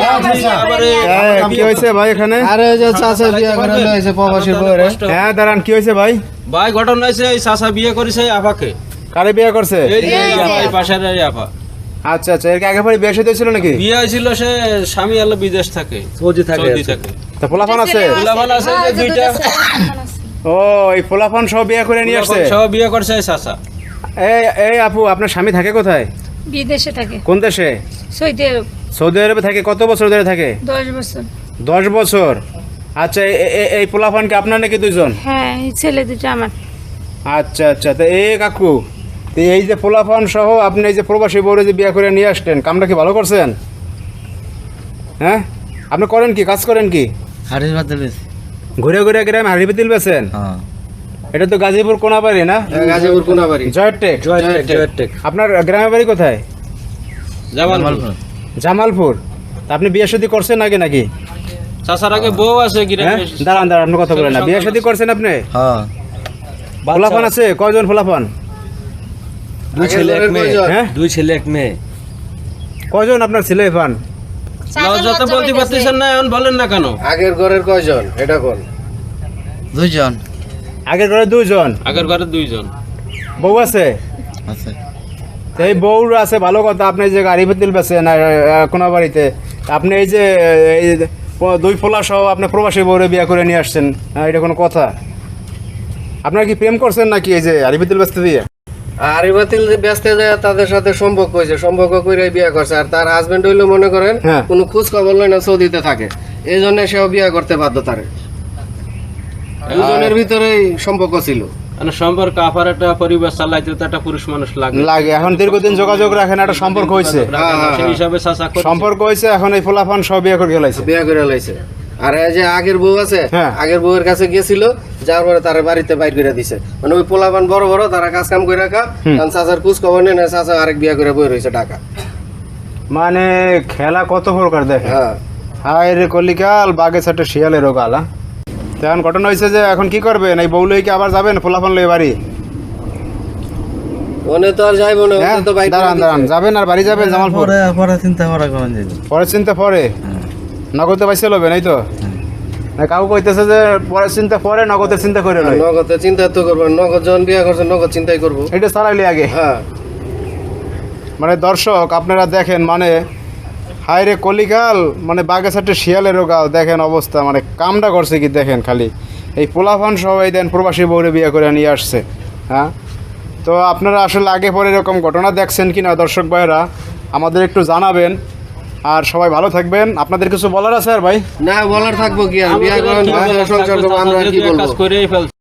হ্যাঁ, কি হয়েছে ভাই এখানে? আরে যে চাচা বিয়া করে লয়েছে প্রবাসীর বউরে। হ্যাঁ দাঁড়ান কি হয়েছে ভাই? ভাই ঘটনা হয়েছে এই চাচা বিয়ে করেছে আপাকে। কারে বিয়ে করছে? এই যে এই পাশের এই আপা। আচ্ছা আচ্ছা এর আগে পরে বিয়ে সাথে ছিল নাকি? বিয়ে হয়েছিল সে স্বামী আলো বিদেশ থাকে সৌদি থাকে থাকে। তা পোলাফান আছে? পোলাপান আছে যে দুইটা। ও এই পোলাফান সব বিয়ে করে নিয়ে আসছে? সব বিয়ে করছে চাচা এই এই আপু আপনার স্বামী থাকে কোথায়? বিদেশে থাকে। কোন দেশে? সৌদি আরব সৌদি আরবে থাকে কত বছর ধরে থাকে? দশ বছর। দশ বছর। আচ্ছা এ- এ- এই পোলাফান কি আপনার নাকি দুইজন? হ্যাঁ এই ছেলে দুটো আমার। আচ্ছা আচ্ছা তো এই কাকু তো এই যে পোলাফান সহ আপনি এই যে প্রবাসী বউরে যে বিয়ে করে নিয়ে আসলেন কামটা কি ভালো করছেন? হ্যাঁ? আপনি করেন কি? কাজ করেন কি? ঘুরে ঘুরে গ্রামে হাড়ি পিতিল বেছেন? হ্যাঁ। এটা তো গাজীপুর কোনাবাড়ি না? গাজীপুর কোনাবাড়ি। জয়ের টেক আপনার গ্রামের বাড়ি কোথায়? জামালপুর। জামালপুর? তা আপনি বিয়ে শাদী করছেন আগে নাকি? চাচার আগে বউ আছে হ্যাঁ? দাঁড়ান দাঁড়ান আপনি কথা বলেন না। বিয়ে শাদী করছেন আপনি? হ্যাঁ। ফোলাফান আছে? কয়জন ফোলাফান? দুই ছেলে এক মেয়ে। হ্যাঁ? দুই ছেলে এক মেয়ে। কয়জন আপনার ছেলে ফান? লজ্জাতে বলতে পারতেছেন না এখন বলেন না কেন? আগের ঘরের কয়জন? এটা কোন? দুইজন। আগের ঘরে দুইজন? আগের ঘরে দুইজন। বউ আছে। এই বউ আছে ভালো কথা আপনি যে গাড়ি পেতিল বেছেন কোনো বাড়িতে আপনি এই যে দুই ফোলা সহ আপনি প্রবাসী বউরে বিয়ে করে নিয়ে আসছেন এটা কোনো কথা? আপনার কি প্রেম করছেন নাকি এই যে আড়ি পেতিল বেচতে দিয়ে? আরে বাতিল ব্যস্ত যায় তাদের সাথে সম্পর্ক হয়েছে সম্পর্ক করে বিয়ে করছে আর তার হাজবেন্ড হইল মনে করেন হ্যাঁ। কোনো খোঁজ খবর লয় না সৌদিতে থাকে। এই জন্য সেও বিয়ে করতে বাধ্য তারে। দুজনের ভিতরেই সম্পর্ক ছিল। মানে সম্পর্ক আপার একটা পরিবার চালাইতে তো একটা পুরুষ মানুষ লাগে। লাগে। এখন দীর্ঘদিন যোগাযোগ রাখেন একটা সম্পর্ক হয়েছে। হ্যাঁ, হ্যাঁ, সেই হিসাবে চাচা। সম্পর্ক হয়েছে এখন এই ফোলাফান সব বিয়ে করে গেলাইছে। বিয়ে করে লাইছে আর এই যে আগের বউ আছে হ্যাঁ। আগের বউয়ের কাছে গেছিল যার পরে তারা বাড়িতে বাইর করে দিছে। মানে ওই পোলাপান বড় বড় তারা কাজ কাম করে রাখা কারণ চাচার খোঁজ খবর নেই না চাচা আরেক বিয়ে করে বই রয়েছে টাকা মানে খেলা কত প্রকার দেখে হ্যাঁ। হায় রে কলিকাল বাঘে সাথে শিয়ালেরও গাল। হ্যাঁ? এখন ঘটনা হয়েছে যে এখন কি করবেন? এই বউ লইকে আবার যাবেন ফোলাফান লই বাড়ি? ওনে তো আর যাইবো না হ্যাঁ? ওনে তো বাইর দাঁড়ান দাঁড়ান। যাবেন আর বাড়ি যাবেন জামালপুর? পরে চিন্তা করা করেন যাবে পরে চিন্তা পরে? নগদে পাইছে লবেন এই তো? কাউ কইতেছে যে পরে চিন্তা পরে নগদের চিন্তা করে লই। নগদে চিন্তা তো করব নগদ যখন বিয়ে করছে নগদ চিন্তাই করব। এটা চালাইলি আগে। হ্যাঁ। মানে দর্শক আপনারা দেখেন মানে হায় রে কলিকাল মানে সাথে শিয়ালেরও গাল দেখেন অবস্থা মানে কামটা করছে কি দেখেন খালি। এই পোলাফান সবাই দেন প্রবাসী বৌরে বিয়ে করে নিয়ে আসছে হ্যাঁ? তো আপনারা আসলে আগে পরে এরকম ঘটনা দেখছেন কি না দর্শক ভাইয়েরা আমাদের একটু জানাবেন আর সবাই ভালো থাকবেন। আপনাদের কিছু বলার আছে আর ভাই? না বলার থাকব কি আর? বিয়ে করেন সংসার আমরা কি যেহেতু এক কাজ বলব করেই ফেলছে।